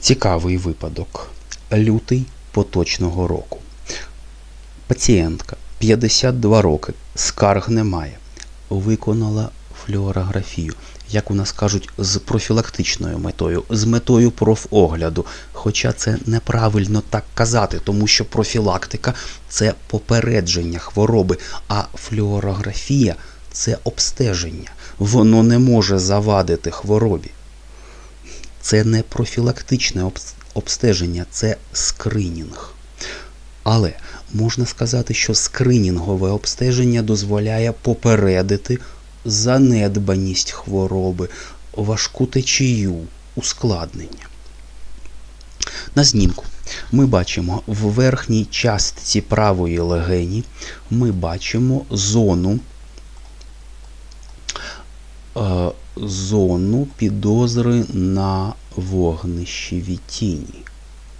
Цікавий випадок. Лютий поточного року. Пацієнтка 52 роки, скарг немає. Виконала флюорографію, як у нас кажуть, з профілактичною метою, з метою профогляду. Хоча це неправильно так казати, тому що профілактика це попередження хвороби, а флюорографія це обстеження. Воно не може завадити хворобі. Це не профілактичне обстеження, це скринінг. Але можна сказати, що скринінгове обстеження дозволяє попередити занедбаність хвороби, важку течію, ускладнення. На знімку ми бачимо в верхній частці правої легені ми бачимо зону е, зону підозри на вогнищі від тіні.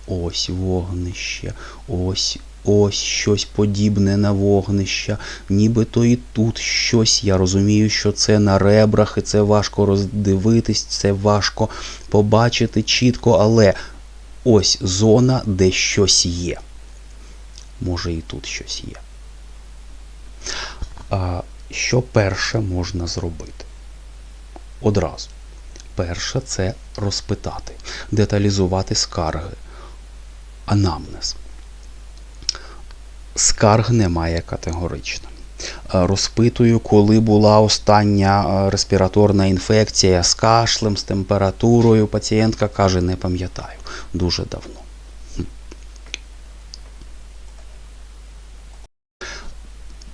Ось вогнище, ось ось щось подібне на вогнище, нібито і тут щось. Я розумію, що це на ребрах, і це важко роздивитись, це важко побачити чітко, але ось зона, де щось є. Може і тут щось є. А що перше можна зробити? Одразу. Перше це розпитати, деталізувати скарги, анамнез. Скарг немає категорично. Е, Розпитую, коли була остання е, респіраторна інфекція з кашлем, з температурою. Пацієнтка каже, не пам'ятаю. Дуже давно.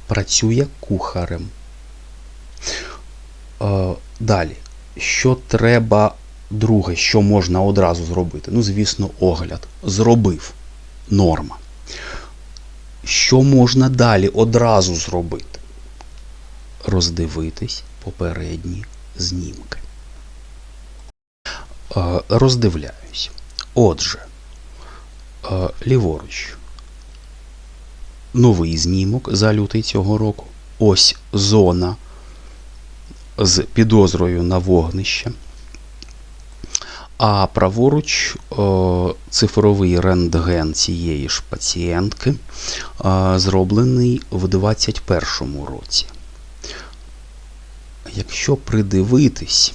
Працює кухарем. Е, Далі. Що треба друге, що можна одразу зробити? Ну, звісно, огляд. Зробив. Норма. Що можна далі одразу зробити? Роздивитись попередні знімки. Е, Роздивляюсь. Отже, е, ліворуч. Новий знімок за лютий цього року. Ось зона з підозрою на вогнище. А праворуч о, цифровий рентген цієї ж пацієнтки е, зроблений в 2021 році. Якщо придивитись,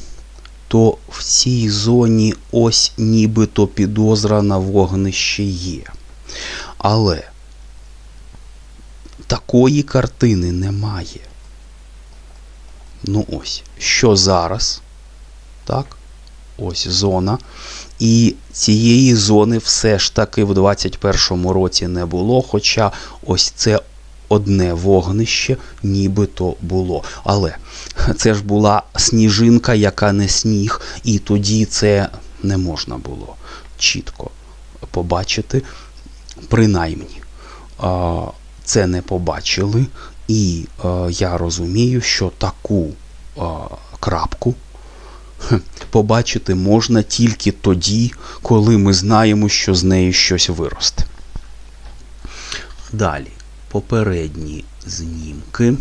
то в цій зоні ось нібито підозра на вогнище є. Але такої картини немає. Ну ось, що зараз? Так? Ось зона. І цієї зони все ж таки в 21-му році не було, хоча ось це одне вогнище нібито було. Але це ж була сніжинка, яка не сніг, і тоді це не можна було чітко побачити. Принаймні, це не побачили, і е, я розумію, що таку е, крапку побачити можна тільки тоді, коли ми знаємо, що з нею щось виросте. Далі, попередні знімки.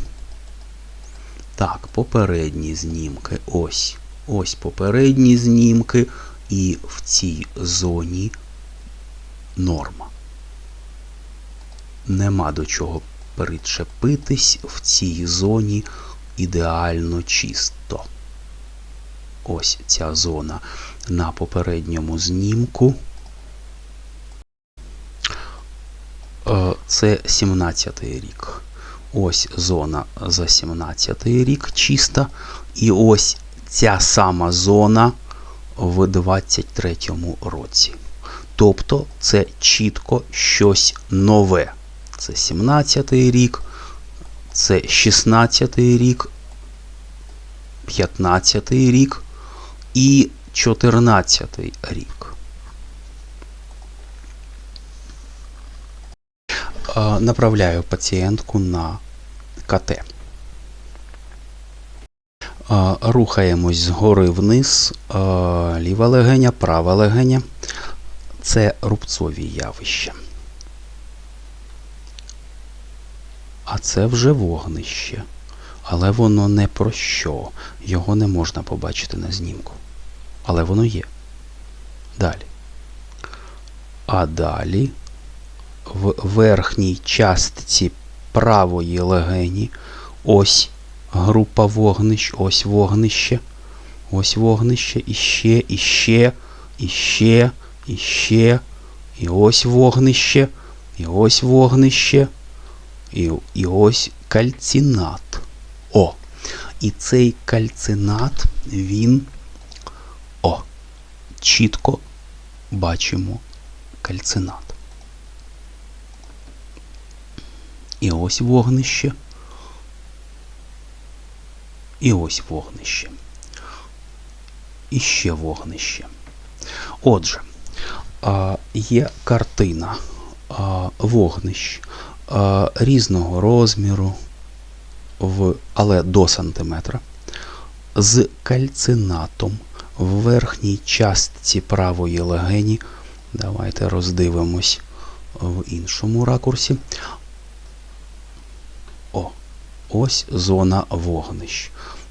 Так, попередні знімки. Ось. Ось попередні знімки. І в цій зоні норма. Нема до чого причепитись в цій зоні ідеально чисто. Ось ця зона на попередньому знімку. Е, Це 17-й рік. Ось зона за 17-й рік чиста. І ось ця сама зона в 23-му році. Тобто це чітко щось нове. Це 17-й рік, це 16-й рік, 15-й рік і 14-й рік. Направляю пацієнтку на КТ. Рухаємось згори вниз, ліва легеня, права легеня. Це рубцові явища. А це вже вогнище. Але воно не про що. Його не можна побачити на знімку. Але воно є. Далі. А далі в верхній частці правої легені ось група вогнищ, ось вогнище, ось вогнище, і ще, і ще, і ще, і ще, і ось вогнище, і ось вогнище, і, і ось кальцинат. О! І цей кальцинат, він о, чітко бачимо кальцинат. І ось вогнище. І ось вогнище. І ще вогнище. Отже, є картина а, вогнищ а, різного розміру, в, але до сантиметра, з кальцинатом в верхній частці правої легені. Давайте роздивимось в іншому ракурсі. О, ось зона вогнищ.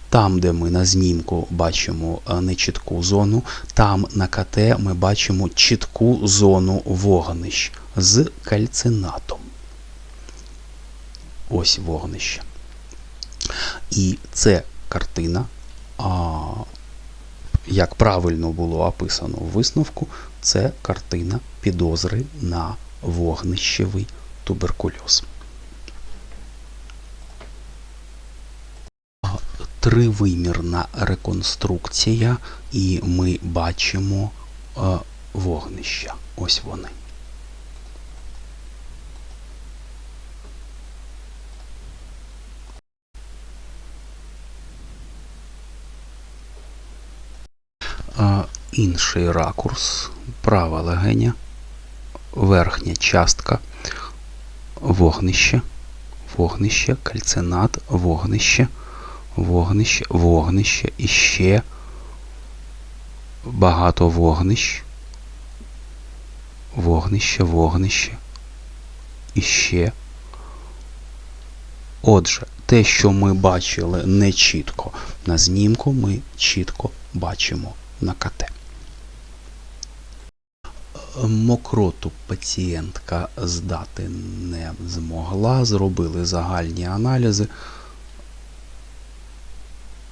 Там, де ми на знімку бачимо е, нечітку зону, там на КТ ми бачимо чітку зону вогнищ з кальцинатом. Ось вогнище. І це картина, а, як правильно було описано в висновку, це картина підозри на вогнищевий туберкульоз. Тривимірна реконструкція, і ми бачимо вогнища. Ось вони. А, інший ракурс, права легеня, верхня частка, вогнище, вогнище, кальцинат, вогнище, вогнище, вогнище і ще багато вогнищ, вогнище, вогнище і ще. Отже, те, що ми бачили не чітко на знімку, ми чітко бачимо на КТ. Мокроту пацієнтка здати не змогла, зробили загальні аналізи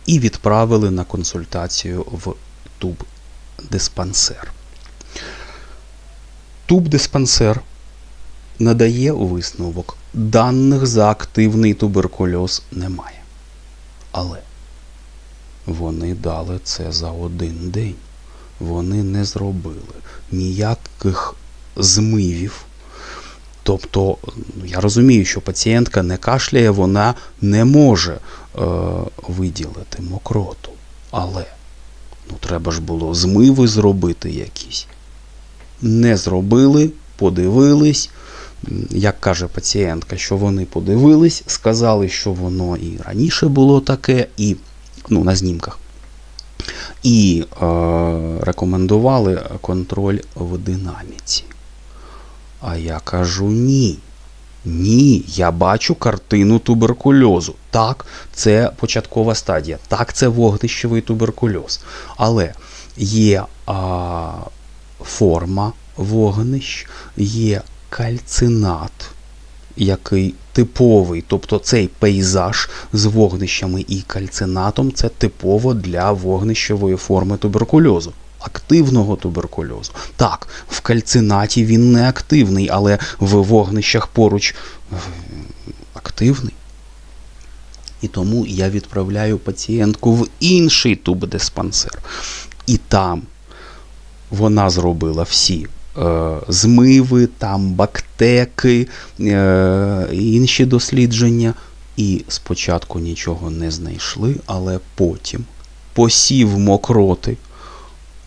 і відправили на консультацію в туб-диспансер. Туб-диспансер надає висновок. Даних за активний туберкульоз немає. Але вони дали це за один день. Вони не зробили ніяких змивів. Тобто, я розумію, що пацієнтка не кашляє, вона не може е, виділити мокроту. Але ну, треба ж було змиви зробити якісь. Не зробили, подивились. Як каже пацієнтка, що вони подивились, сказали, що воно і раніше було таке, і ну, на знімках. І е, рекомендували контроль в динаміці. А я кажу ні. Ні, я бачу картину туберкульозу. Так, це початкова стадія. Так, це вогнищевий туберкульоз. Але є а, форма вогнищ, є кальцинат, який типовий, тобто цей пейзаж з вогнищами і кальцинатом це типово для вогнищевої форми туберкульозу. Активного туберкульозу. Так, в кальцинаті він не активний, але в вогнищах поруч е, активний. І тому я відправляю пацієнтку в інший тубдиспансер. І там вона зробила всі змиви, там бактеки, е, інші дослідження. І спочатку нічого не знайшли, але потім посів мокроти,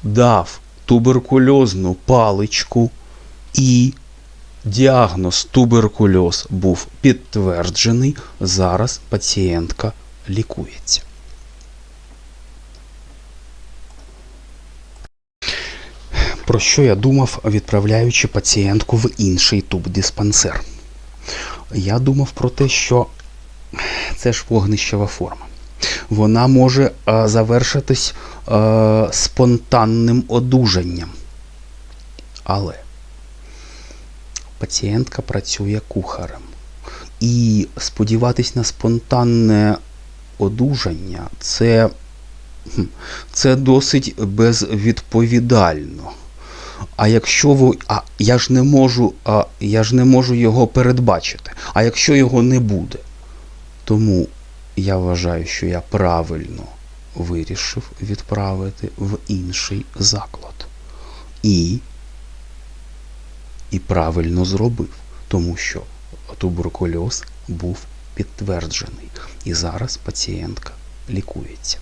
дав туберкульозну паличку і діагноз туберкульоз був підтверджений. Зараз пацієнтка лікується. Про що я думав, відправляючи пацієнтку в інший тубдиспансер? Я думав про те, що це ж вогнищева форма. Вона може е, завершитись е, спонтанним одужанням. Але пацієнтка працює кухарем. І сподіватись на спонтанне одужання це, це досить безвідповідально. А якщо ви. А я ж не можу, а я ж не можу його передбачити. А якщо його не буде. Тому я вважаю, що я правильно вирішив відправити в інший заклад. І, і правильно зробив, тому що туберкульоз був підтверджений. І зараз пацієнтка лікується.